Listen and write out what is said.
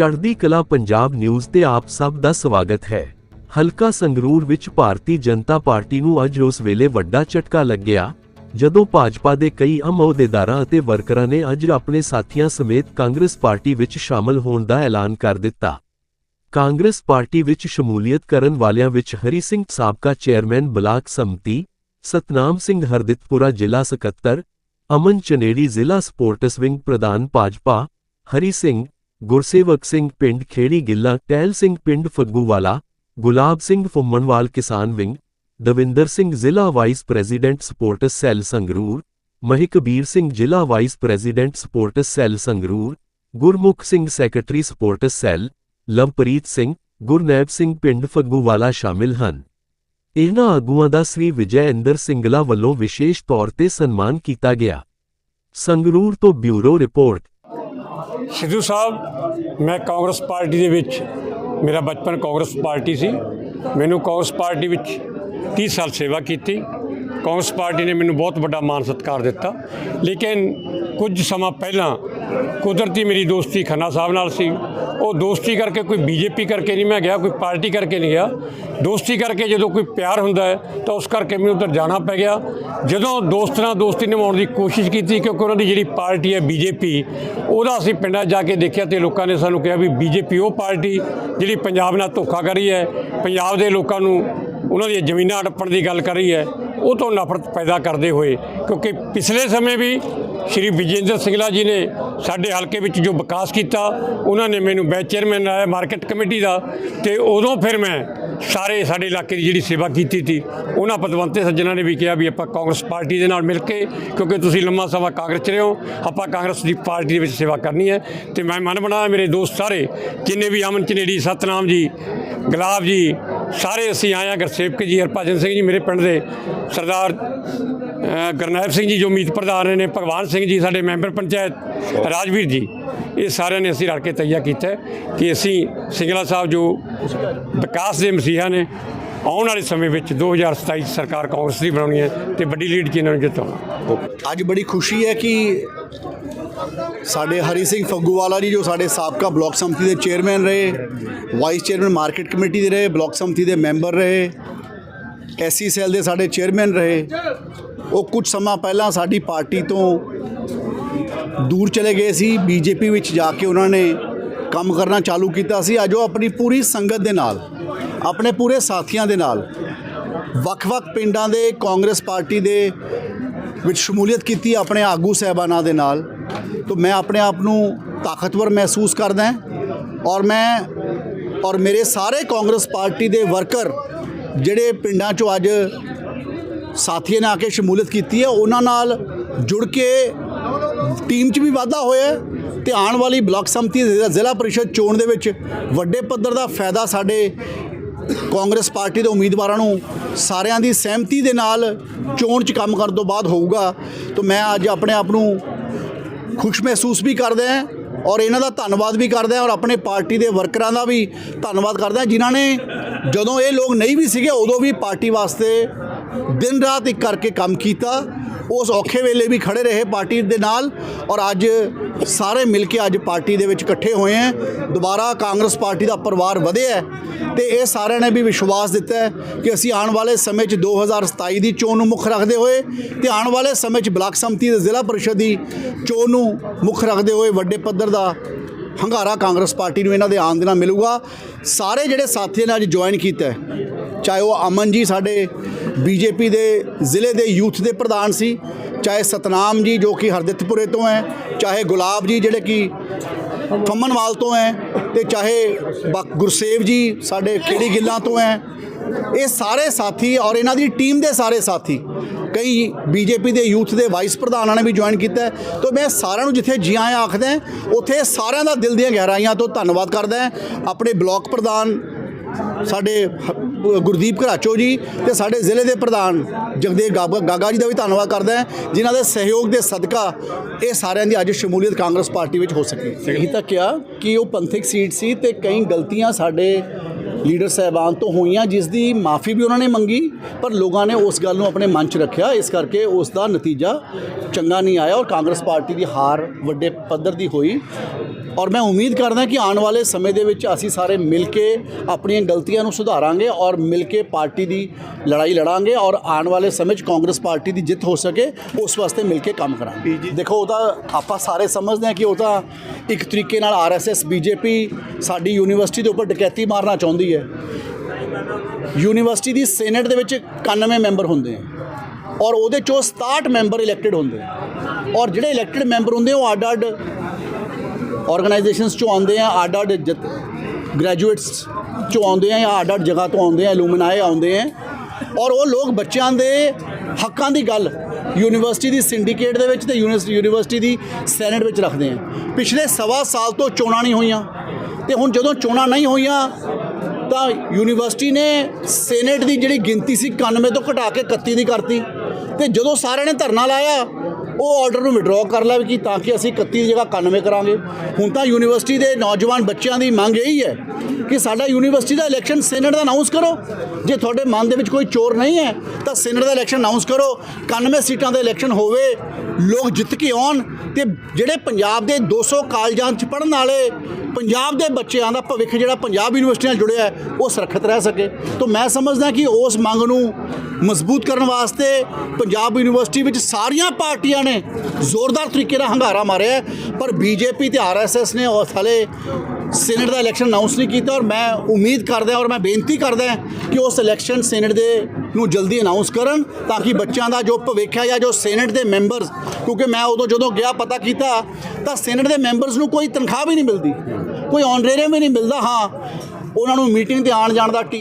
ਚੜ੍ਹਦੀ ਕਲਾ ਪੰਜਾਬ ਨਿਊਜ਼ ਤੇ ਆਪ ਸਭ ਦਾ ਸਵਾਗਤ ਹੈ। ਹਲਕਾ ਸੰਗਰੂਰ ਵਿੱਚ ਭਾਰਤੀ ਜਨਤਾ ਪਾਰਟੀ ਨੂੰ ਅੱਜ ਉਸ ਵੇਲੇ ਵੱਡਾ ਝਟਕਾ ਲੱਗਿਆ, ਜਦੋਂ ਭਾਜਪਾ ਦੇ ਕਈ ਅਹਿਮ ਅਹੁਦੇਦਾਰਾਂ ਅਤੇ ਵਰਕਰਾਂ ਨੇ ਅੱਜ ਆਪਣੇ ਸਾਥੀਆਂ ਸਮੇਤ ਕਾਂਗਰਸ ਪਾਰਟੀ ਵਿੱਚ ਸ਼ਾਮਲ ਹੋਣ ਦਾ ਐਲਾਨ ਕਰ ਦਿੱਤਾ। ਕਾਂਗਰਸ ਪਾਰਟੀ ਵਿੱਚ ਸ਼ਮੂਲੀਅਤ ਕਰਨ ਵਾਲਿਆਂ ਵਿੱਚ ਹਰੀ ਸਿੰਘ ਸਾਬਕਾ ਚੇਅਰਮੈਨ ਬਲਾਕ ਸੰਮਤੀ, ਸਤਨਾਮ ਸਿੰਘ ਹਰਦਿਤਪੁਰਾ ਜ਼ਿਲ੍ਹਾ ਸਕੱਤਰ, ਅਮਨ ਚਨੇੜੀ ਜ਼ਿਲ੍ਹਾ ਸਪੋਰਟਸ ਵਿੰਗ ਪ੍ਰਧਾਨ ਭਾਜਪਾ, ਹਰੀ ਸਿੰਘ ਗੁਰਸੇਵਕ ਸਿੰਘ ਪਿੰਡ ਖੇੜੀ ਗਿੱਲਾ, ਟਹਿਲ ਸਿੰਘ ਪਿੰਡ ਫੱਗੂਵਾਲਾ, ਗੁਲਾਬ ਸਿੰਘ ਫੁੰਮਣਵਾਲ ਕਿਸਾਨ ਵਿੰਗ, ਦਵਿੰਦਰ ਸਿੰਘ ਜ਼ਿਲ੍ਹਾ vice president sports cell Sangrur Mehakbir Singh ਜ਼ਿਲ੍ਹਾ vice president sports cell Sangrur, Gurmukh Singh secretary sports cell Lovepreet Singh, Gurnaib Singh ਪਿੰਡ ਫੱਗੂਵਾਲਾ ਸ਼ਾਮਿਲ ਹਨ। ਇਹਨਾਂ ਆਗੂਆਂ ਦਾ ਸ੍ਰੀ ਵਿਜੈ ਇੰਦਰ ਸਿੰਗਲਾ ਵੱਲੋਂ ਵਿਸ਼ੇਸ਼ ਤੌਰ ਤੇ ਸਨਮਾਨ ਕੀਤਾ ਗਿਆ। ਸੰਗਰੂਰ ਤੋਂ ਬਿਊਰੋ ਰਿਪੋਰਟ। ਸਿੱਧੂ ਸਾਹਿਬ, ਮੈਂ ਕਾਂਗਰਸ ਪਾਰਟੀ ਦੇ ਵਿੱਚ, ਮੇਰਾ ਬਚਪਨ ਕਾਂਗਰਸ ਪਾਰਟੀ ਸੀ। ਮੈਨੂੰ ਕਾਂਗਰਸ ਪਾਰਟੀ ਵਿੱਚ 30 ਸਾਲ ਸੇਵਾ ਕੀਤੀ। ਕਾਂਗਰਸ ਪਾਰਟੀ ਨੇ ਮੈਨੂੰ ਬਹੁਤ ਵੱਡਾ ਮਾਣ ਸਤਿਕਾਰ ਦਿੱਤਾ। ਲੇਕਿਨ ਕੁਝ ਸਮਾਂ ਪਹਿਲਾਂ ਕੁਦਰਤੀ ਮੇਰੀ ਦੋਸਤੀ ਖੰਨਾ ਸਾਹਿਬ ਨਾਲ ਸੀ। ਉਹ ਦੋਸਤੀ ਕਰਕੇ ਕੋਈ ਬੀਜੇਪੀ ਕਰਕੇ ਨਹੀਂ ਮੈਂ ਗਿਆ, ਕੋਈ ਪਾਰਟੀ ਕਰਕੇ ਨਹੀਂ ਗਿਆ। ਦੋਸਤੀ ਕਰਕੇ ਜਦੋਂ ਕੋਈ ਪਿਆਰ ਹੁੰਦਾ ਹੈ, ਤਾਂ ਉਸ ਕਰਕੇ ਮੈਨੂੰ ਉੱਧਰ ਜਾਣਾ ਪੈ ਗਿਆ। ਜਦੋਂ ਦੋਸਤ ਨਾਲ ਦੋਸਤੀ ਨਿਭਾਉਣ ਦੀ ਕੋਸ਼ਿਸ਼ ਕੀਤੀ, ਕਿਉਂਕਿ ਉਹਨਾਂ ਦੀ ਜਿਹੜੀ ਪਾਰਟੀ ਹੈ ਬੀਜੇਪੀ, ਉਹਦਾ ਅਸੀਂ ਪਿੰਡਾਂ 'ਚ ਜਾ ਕੇ ਦੇਖਿਆ ਤੇ ਲੋਕਾਂ ਨੇ ਸਾਨੂੰ ਕਿਹਾ ਵੀ ਬੀਜੇਪੀ ਉਹ ਪਾਰਟੀ ਜਿਹੜੀ ਪੰਜਾਬ ਨਾਲ ਧੋਖਾ ਕਰ ਹੈ। ਪੰਜਾਬ ਦੇ ਲੋਕਾਂ ਨੂੰ ਉਹਨਾਂ ਦੀਆਂ ਜ਼ਮੀਨਾਂ ਅੜਪਣ ਦੀ ਗੱਲ ਕਰ ਰਹੀ ਹੈ, ਉਹ ਤੋਂ ਨਫ਼ਰਤ ਪੈਦਾ ਕਰਦੇ ਹੋਏ, ਕਿਉਂਕਿ ਪਿਛਲੇ ਸਮੇਂ ਵੀ ਸ਼੍ਰੀ ਵਿਜੇਂਦਰ ਸਿੰਗਲਾ ਜੀ ਨੇ ਸਾਡੇ ਹਲਕੇ ਵਿੱਚ ਜੋ ਵਿਕਾਸ ਕੀਤਾ, ਉਹਨਾਂ ਨੇ ਮੈਨੂੰ ਬੈਚ ਚੇਅਰਮੈਨ ਬਣਾਇਆ ਮਾਰਕੀਟ ਕਮੇਟੀ ਦਾ, ਤੇ ਉਦੋਂ ਫਿਰ ਮੈਂ ਸਾਰੇ ਸਾਡੇ ਇਲਾਕੇ ਦੀ ਜਿਹੜੀ ਸੇਵਾ ਕੀਤੀ ਸੀ, ਉਹਨਾਂ ਪਤਵੰਤੇ ਸੱਜਣਾ ਨੇ ਵੀ ਕਿਹਾ ਵੀ ਆਪਾਂ ਕਾਂਗਰਸ ਪਾਰਟੀ ਦੇ ਨਾਲ ਮਿਲ ਕੇ, ਕਿਉਂਕਿ ਤੁਸੀਂ ਲੰਮਾ ਸਮਾਂ ਕਾਂਗਰਸ 'ਚ ਰਹੇ ਹੋ, ਆਪਾਂ ਕਾਂਗਰਸ ਦੀ ਪਾਰਟੀ ਦੇ ਵਿੱਚ ਸੇਵਾ ਕਰਨੀ ਹੈ, ਤੇ ਮੈਂ ਮਨ ਬਣਾਇਆ ਮੇਰੇ ਦੋਸਤ ਸਾਰੇ, ਜਿੰਨੇ ਵੀ ਅਮਨ ਚਨੇੜੀ, ਸਤਨਾਮ ਜੀ, ਗੁਲਾਬ ਜੀ ਸਾਰੇ ਅਸੀਂ ਆਏ ਹਾਂ ਗੁਰਸੇਵਕ ਜੀ ਹਰਭਜਨ ਸਿੰਘ ਜੀ ਮੇਰੇ ਪਿੰਡ ਦੇ ਸਰਦਾਰ ਅ, ਸਿੰਘ ਜੀ ਜੋ ਮੀਤ ਪ੍ਰਧਾਨ ਨੇ ਭਗਵਾਨ ਸਿੰਘ ਜੀ ਸਾਡੇ ਮੈਂਬਰ ਪੰਚਾਇਤ ਰਾਜਵੀਰ ਜੀ ਇਹ ਸਾਰਿਆਂ ਨੇ ਅਸੀਂ ਰਲ ਕੇ ਤਈਆ ਕੀਤਾ ਕਿ ਅਸੀਂ ਸਿੰਗਲਾ ਸਾਹਿਬ ਜੋ ਵਿਕਾਸ ਦੇ ਮਸੀਹਾ ਨੇ ਆਉਣ ਵਾਲੇ ਸਮੇਂ ਵਿੱਚ 2027 'ਚ ਸਰਕਾਰ ਕਾਂਗਰਸ ਦੀ ਬਣਾਉਣੀ ਹੈ ਤੇ ਵੱਡੀ ਲੀਡ 'ਚ ਇਹਨਾਂ ਨੂੰ ਜਿਤਾਉਣਾ? ਅੱਜ ਬੜੀ ਖੁਸ਼ੀ ਹੈ ਕਿ ਸਾਡੇ ਹਰੀ ਸਿੰਘ ਫੱਗੂਵਾਲਾ ਜੀ ਜੋ ਸਾਡੇ ਸਾਬਕਾ ਬਲਾਕ ਸੰਮਤੀ ਦੇ ਚੇਅਰਮੈਨ ਰਹੇ, ਵਾਈਸ ਚੇਅਰਮੈਨ ਮਾਰਕੀਟ ਕਮੇਟੀ ਦੇ ਰਹੇ, ਬਲਾਕ ਸੰਮਤੀ ਦੇ ਮੈਂਬਰ ਰਹੇ, ਐਸਸੀ ਸੈੱਲ ਦੇ ਸਾਡੇ ਚੇਅਰਮੈਨ ਰਹੇ, ਉਹ ਕੁਝ ਸਮਾਂ ਪਹਿਲਾਂ ਸਾਡੀ ਪਾਰਟੀ ਤੋਂ ਦੂਰ ਚਲੇ ਗਏ ਸੀ, ਬੀਜੇਪੀ ਵਿੱਚ ਜਾ ਕੇ ਉਹਨਾਂ ਨੇ ਕੰਮ ਕਰਨਾ ਚਾਲੂ ਕੀਤਾ ਸੀ। ਅੱਜ ਉਹ ਆਪਣੀ ਪੂਰੀ ਸੰਗਤ ਦੇ ਨਾਲ, ਆਪਣੇ ਪੂਰੇ ਸਾਥੀਆਂ ਦੇ ਨਾਲ ਵੱਖ-ਵੱਖ ਪਿੰਡਾਂ ਦੇ ਕਾਂਗਰਸ ਪਾਰਟੀ ਦੇ ਵਿੱਚ ਸ਼ਮੂਲੀਅਤ ਕੀਤੀ ਆਪਣੇ ਆਗੂ ਸਹਿਬਾਨਾਂ ਦੇ ਨਾਲ। ਤਾਂ ਮੈਂ ਆਪਣੇ ਆਪ ਨੂੰ ਤਾਕਤਵਰ ਮਹਿਸੂਸ ਕਰਦਾ ਹਾਂ ਔਰ ਮੈਂ ਔਰ ਮੇਰੇ ਸਾਰੇ ਕਾਂਗਰਸ ਪਾਰਟੀ ਦੇ ਵਰਕਰ ਜਿਹੜੇ ਪਿੰਡਾਂ 'ਚੋਂ ਅੱਜ ਸਾਥੀਆਂ ਨੇ ਆ ਕੇ ਸ਼ਮੂਲੀਅਤ ਕੀਤੀ ਹੈ, ਉਹਨਾਂ ਨਾਲ ਜੁੜ ਕੇ ਟੀਮ 'ਚ ਵੀ ਵਾਧਾ ਹੋਇਆ ਤੇ ਆਉਣ ਵਾਲੀ ਬਲਾਕ ਸੰਮਤੀ ਜ਼ਿਲ੍ਹਾ- ਜ਼ਿਲ੍ਹਾ ਪਰਿਸ਼ਦ ਚੋਣ ਦੇ ਵਿੱਚ ਵੱਡੇ ਪੱਧਰ ਦਾ ਫਾਇਦਾ ਸਾਡੇ ਕਾਂਗਰਸ ਪਾਰਟੀ ਦੇ ਉਮੀਦਵਾਰਾਂ ਨੂੰ ਸਾਰਿਆਂ ਦੀ ਸਹਿਮਤੀ ਦੇ ਨਾਲ ਚੋਣ 'ਚ ਕੰਮ ਕਰਨ ਤੋਂ ਬਾਅਦ ਹੋਊਗਾ। ਤਾਂ ਮੈਂ ਅੱਜ ਆਪਣੇ ਆਪ ਨੂੰ ਖੁਸ਼ ਮਹਿਸੂਸ ਵੀ ਕਰਦਾ ਹਾਂ ਔਰ ਇਹਨਾਂ ਦਾ ਧੰਨਵਾਦ ਵੀ ਕਰਦਾ ਹਾਂ ਔਰ ਆਪਣੇ ਪਾਰਟੀ ਦੇ ਵਰਕਰਾਂ ਦਾ ਵੀ ਧੰਨਵਾਦ ਕਰਦਾ ਹਾਂ, ਜਿਨ੍ਹਾਂ ਨੇ ਜਦੋਂ ਇਹ ਲੋਕ ਨਹੀਂ ਵੀ ਸੀਗੇ ਉਦੋਂ ਵੀ ਪਾਰਟੀ ਵਾਸਤੇ ਦਿਨ ਰਾਤ ਇੱਕ ਕਰਕੇ ਕੰਮ ਕੀਤਾ। ਉਸ ਔਖੇ ਵੇਲੇ ਵੀ ਖੜੇ ਰਹੇ ਪਾਰਟੀ ਦੇ ਨਾਲ ਔਰ ਅੱਜ ਸਾਰੇ ਮਿਲ ਕੇ ਅੱਜ ਪਾਰਟੀ ਦੇ ਵਿੱਚ ਇਕੱਠੇ ਹੋਏ ਹੈ। ਦੁਬਾਰਾ ਕਾਂਗਰਸ ਪਾਰਟੀ ਦਾ ਪਰਿਵਾਰ ਵਧਿਆ ਹੈ ਤੇ ਇਹ ਸਾਰਿਆਂ ਨੇ ਵੀ ਵਿਸ਼ਵਾਸ ਦਿੱਤਾ ਕਿ ਅਸੀਂ ਆਉਣ ਵਾਲੇ ਸਮੇਂ 'ਚ 2027 ਦੀ ਚੋਣ ਨੂੰ ਮੁੱਖ ਰੱਖਦੇ ਹੋਏ ਤੇ ਆਉਣ ਵਾਲੇ ਸਮੇਂ 'ਚ ਬਲਾਕ ਸੰਮਤੀ ਤੇ ਜ਼ਿਲ੍ਹਾ ਪਰਿਸ਼ਦ ਦੀ ਚੋਣ ਨੂੰ ਮੁੱਖ ਰੱਖਦੇ ਹੋਏ ਵੱਡੇ ਪੱਧਰ ਦਾ ਹੰਗਾਰਾ ਕਾਂਗਰਸ ਪਾਰਟੀ ਨੂੰ ਇਹਨਾਂ ਦੇ ਆਉਣ ਦੇ ਨਾਲ ਮਿਲੂਗਾ। ਸਾਰੇ ਜਿਹੜੇ ਸਾਥੀਆਂ ਨੇ ਅੱਜ ਜੁਆਇਨ ਕੀਤਾ ਚਾਹੇ ਉਹ ਅਮਨ ਜੀ ਸਾਡੇ ਬੀਜੇਪੀ ਦੇ, ਜ਼ਿਲ੍ਹੇ ਦੇ ਯੂਥ ਦੇ ਪ੍ਰਧਾਨ ਸੀ, ਚਾਹੇ ਸਤਨਾਮ ਜੀ ਜੋ ਕਿ ਹਰਦਿੱਤਪੁਰੇ ਤੋਂ ਹੈ, ਚਾਹੇ ਗੁਲਾਬ ਜੀ ਜਿਹੜੇ ਕਿ ਫੰਮਨਵਾਲ ਤੋਂ ਹੈ ਤੇ ਚਾਹੇ ਬਕ- ਗੁਰਸੇਵ ਜੀ ਸਾਡੇ ਖੇੜੀ ਗਿੱਲਾਂ ਤੋਂ ਹੈ। ਇਹ ਸਾਰੇ ਸਾਥੀ ਔਰ ਇਹਨਾਂ ਦੀ ਟੀਮ ਦੇ ਸਾਰੇ ਸਾਥੀ ਕਈ ਬੀਜੇਪੀ ਦੇ ਯੂਥ ਦੇ ਵਾਈਸ ਪ੍ਰਧਾਨਾਂ ਨੇ ਵੀ ਜੁਆਇਨ ਕੀਤਾ ਹੈ। ਤਾਂ ਮੈਂ ਸਾਰਿਆਂ ਨੂੰ ਜਿੱਥੇ ਜੀ ਆਇਆਂ ਆਖਦਾ ਉੱਥੇ ਸਾਰਿਆਂ ਦਾ ਦਿਲ ਦੀਆਂ ਗਹਿਰਾਈਆਂ ਤੋਂ ਧੰਨਵਾਦ ਕਰਦਾ ਆਪਣੇ ਬਲਾਕ ਪ੍ਰਧਾਨ ਸਾਡੇ ਗੁਰਦੀਪ ਘਰਾਚੋ ਜੀ ਤੇ ਸਾਡੇ ਜ਼ਿਲ੍ਹੇ ਦੇ ਪ੍ਰਧਾਨ ਜਗਦੇਵ ਗਾਗਾ ਗਾਗਾ ਜੀ ਦਾ ਵੀ ਧੰਨਵਾਦ ਕਰਦਾ ਹਾਂ, ਜਿਨ੍ਹਾਂ ਦੇ ਸਹਿਯੋਗ ਦੇ ਸਦਕਾ ਇਹ ਸਾਰਿਆਂ ਦੀ ਅੱਜ ਸ਼ਮੂਲੀਅਤ ਕਾਂਗਰਸ ਪਾਰਟੀ ਵਿੱਚ ਹੋ ਸਕੀ ਇਹੀ ਤਾਂ ਕਿਹਾ ਕਿ ਉਹ ਪੰਥਕ ਸੀਟ ਸੀ ਤੇ ਕਈ ਗਲਤੀਆਂ ਸਾਡੇ ਲੀਡਰ ਸਾਹਿਬਾਨ ਤੋਂ ਹੋਈਆਂ, ਜਿਸ ਦੀ ਮਾਫੀ ਵੀ ਉਹਨਾਂ ਨੇ ਮੰਗੀ, ਪਰ ਲੋਕਾਂ ਨੇ ਉਸ ਗੱਲ ਨੂੰ ਆਪਣੇ ਮਨ 'ਚ ਰੱਖਿਆ। ਇਸ ਕਰਕੇ ਉਸ ਦਾ ਨਤੀਜਾ ਚੰਗਾ ਨਹੀਂ ਆਇਆ ਔਰ ਕਾਂਗਰਸ ਪਾਰਟੀ ਦੀ ਹਾਰ ਵੱਡੇ ਪੱਧਰ ਦੀ ਹੋਈ। ਔਰ ਮੈਂ ਉਮੀਦ ਕਰਦਾ ਕਿ ਆਉਣ ਵਾਲੇ ਸਮੇਂ ਦੇ ਵਿੱਚ ਅਸੀਂ ਸਾਰੇ ਮਿਲ ਕੇ ਆਪਣੀਆਂ ਗਲਤੀਆਂ ਨੂੰ ਸੁਧਾਰਾਂਗੇ ਔਰ ਮਿਲ ਕੇ ਪਾਰਟੀ ਦੀ ਲੜਾਈ ਲੜਾਂਗੇ ਔਰ ਆਉਣ ਵਾਲੇ ਸਮੇਂ 'ਚ ਕਾਂਗਰਸ ਪਾਰਟੀ ਦੀ ਜਿੱਤ ਹੋ ਸਕੇ ਉਸ ਵਾਸਤੇ ਮਿਲ ਕੇ ਕੰਮ ਕਰਾਂਗੇ। ਦੇਖੋ ਉਹਦਾ ਆਪਾਂ ਸਾਰੇ ਸਮਝਦੇ ਹਾਂ ਕਿ ਉਹ ਤਾਂ ਇੱਕ ਤਰੀਕੇ ਨਾਲ ਆਰਐਸਐਸ ਬੀਜੇਪੀ ਸਾਡੀ ਯੂਨੀਵਰਸਿਟੀ ਦੇ ਉੱਪਰ ਡਕੈਤੀ ਮਾਰਨਾ ਚਾਹੁੰਦੀ ਹੈ। ਯੂਨੀਵਰਸਿਟੀ ਦੀ ਸੈਨੇਟ ਦੇ ਵਿੱਚ 91 ਮੈਂਬਰ ਹੁੰਦੇ ਆ ਔਰ ਉਹਦੇ ਚੋਂ 67 ਮੈਂਬਰ ਇਲੈਕਟਿਡ ਹੁੰਦੇ ਆ। ਔਰ ਜਿਹੜੇ ਇਲੈਕਟਿਡ ਮੈਂਬਰ ਹੁੰਦੇ ਉਹ ਅੱਡ ਅੱਡ ਆਰਗੇਨਾਈਜੇਸ਼ਨਸ ਚੋਂ ਆਉਂਦੇ ਆ, ਅੱਡ ਅੱਡ ਗ੍ਰੈਜੂਏਟਸ ਚੋਂ ਆਉਂਦੇ ਆ ਜਾਂ ਅੱਡ ਅੱਡ ਜਗ੍ਹਾ ਤੋਂ ਆਉਂਦੇ ਆ ਐਲੂਮਨਾਈ ਆਉਂਦੇ ਆ। ਔਰ ਉਹ ਲੋਕ ਬੱਚਿਆਂ ਦੇ ਹੱਕਾਂ ਦੀ ਗੱਲ ਯੂਨੀਵਰਸਿਟੀ ਦੀ ਸਿੰਡੀਕੇਟ ਦੇ ਵਿੱਚ ਤੇ ਯੂਨੀਵਰਸਿਟੀ ਯੂਨੀਵਰਸਿਟੀ ਦੀ ਸੈਨੇਟ ਵਿੱਚ ਰੱਖਦੇ ਆ। ਪਿਛਲੇ ਸਵਾ ਸਾਲ ਤੋਂ ਚੋਣਾਂ ਨਹੀਂ ਹੋਈਆਂ। ਤੇ ਹੁਣ ਜਦੋਂ ਚੋਣਾਂ ਨਹੀਂ ਹੋਈਆਂ, ਤਾਂ ਯੂਨੀਵਰਸਿਟੀ ਨੇ ਸੈਨੇਟ ਦੀ ਜਿਹੜੀ ਗਿਣਤੀ ਸੀ 91 ਤੋਂ ਘਟਾ ਕੇ 31 ਦੀ ਕਰਤੀ। ਤੇ ਜਦੋਂ ਸਾਰਿਆਂ ਨੇ ਧਰਨਾ ਲਾਇਆ ਉਹ ਆਰਡਰ ਨੂੰ ਵਿਡਰਾਅ ਕਰ ਲਿਆ ਕਿ ਤਾਂ ਕਿ ਅਸੀਂ 31 ਦੀ ਜਗ੍ਹਾ 91 ਕਰਾਂਗੇ। ਹੁਣ ਤਾਂ ਯੂਨੀਵਰਸਿਟੀ ਦੇ ਨੌਜਵਾਨ ਬੱਚਿਆਂ ਦੀ ਮੰਗ ਇਹੀ ਹੈ ਕਿ ਸਾਡਾ ਯੂਨੀਵਰਸਿਟੀ ਦਾ ਇਲੈਕਸ਼ਨ ਸੈਨੇਟ ਦਾ ਅਨਾਉਂਸ ਕਰੋ। ਜੇ ਤੁਹਾਡੇ ਮਨ ਦੇ ਵਿੱਚ ਕੋਈ ਚੋਰ ਨਹੀਂ ਹੈ, ਤਾਂ ਸੈਨੇਟ ਦਾ ਇਲੈਕਸ਼ਨ ਅਨਾਉਂਸ ਕਰੋ। 91 ਸੀਟਾਂ ਦਾ ਇਲੈਕਸ਼ਨ ਹੋਵੇ, ਲੋਕ ਜਿੱਤ ਕੇ ਆਉਣ ਤੇ ਜਿਹੜੇ ਪੰਜਾਬ ਦੇ 200 ਕਾਲਜਾਂ 'ਚ ਪੜ੍ਹਨ ਵਾਲੇ, ਪੰਜਾਬ ਦੇ ਬੱਚਿਆਂ ਦਾ ਭਵਿੱਖ ਜਿਹੜਾ ਪੰਜਾਬ ਯੂਨੀਵਰਸਿਟੀ ਨਾਲ ਜੁੜਿਆ ਹੈ, ਉਹ ਸੁਰੱਖਿਅਤ ਰਹਿ ਸਕੇ। ਤਾਂ ਮੈਂ ਸਮਝਦਾ ਕਿ ਉਸ ਮੰਗ ਨੂੰ ਮਜ਼ਬੂਤ ਕਰਨ ਵਾਸਤੇ ਪੰਜਾਬ ਯੂਨੀਵਰਸਿਟੀ ਵਿੱਚ ਸਾਰੀਆਂ ਪਾਰਟੀਆਂ ਨੇ ਜ਼ੋਰਦਾਰ ਤਰੀਕੇ ਨਾਲ ਹੰਗਾਰਾ ਮਾਰਿਆ ਹੈ, ਪਰ ਬੀਜੇਪੀ ਤੇ ਆਰਐਸਐਸ ਨੇ ਉਸ ਹਲੇ ਸੈਨੇਟ ਦਾ ਇਲੈਕਸ਼ਨ ਅਨਾਉਂਸ ਨਹੀਂ ਕੀਤਾ ਔਰ ਮੈਂ ਉਮੀਦ ਕਰਦਾ ਔਰ ਮੈਂ ਬੇਨਤੀ ਕਰਦਾ ਕਿ ਉਸ ਇਲੈਕਸ਼ਨ ਸੈਨੇਟ ਦੇ ਨੂੰ ਜਲਦੀ ਅਨਾਉਂਸ ਕਰਨ ਤਾਂ ਕਿ ਬੱਚਿਆਂ ਦਾ ਜੋ ਭਵਿੱਖ ਹੈ ਜਾਂ ਜੋ ਸੈਨੇਟ ਦੇ ਮੈਂਬਰਸ ਕਿਉਂਕਿ ਮੈਂ ਉਦੋਂ ਜਦੋਂ ਗਿਆ ਪਤਾ ਕੀਤਾ ਤਾਂ ਸੈਨੇਟ ਦੇ ਮੈਂਬਰਸ ਨੂੰ ਕੋਈ ਤਨਖਾਹ ਵੀ ਨਹੀਂ ਮਿਲਦੀ ਕੋਈ ਆਨਰੇਰੀਅਮ ਵੀ ਨਹੀਂ ਮਿਲਦਾ ਹਾਂ ਉਹਨਾਂ ਨੂੰ ਮੀਟਿੰਗ ਤੇ ਆਉਣ ਜਾਣ ਦਾ ਟੀ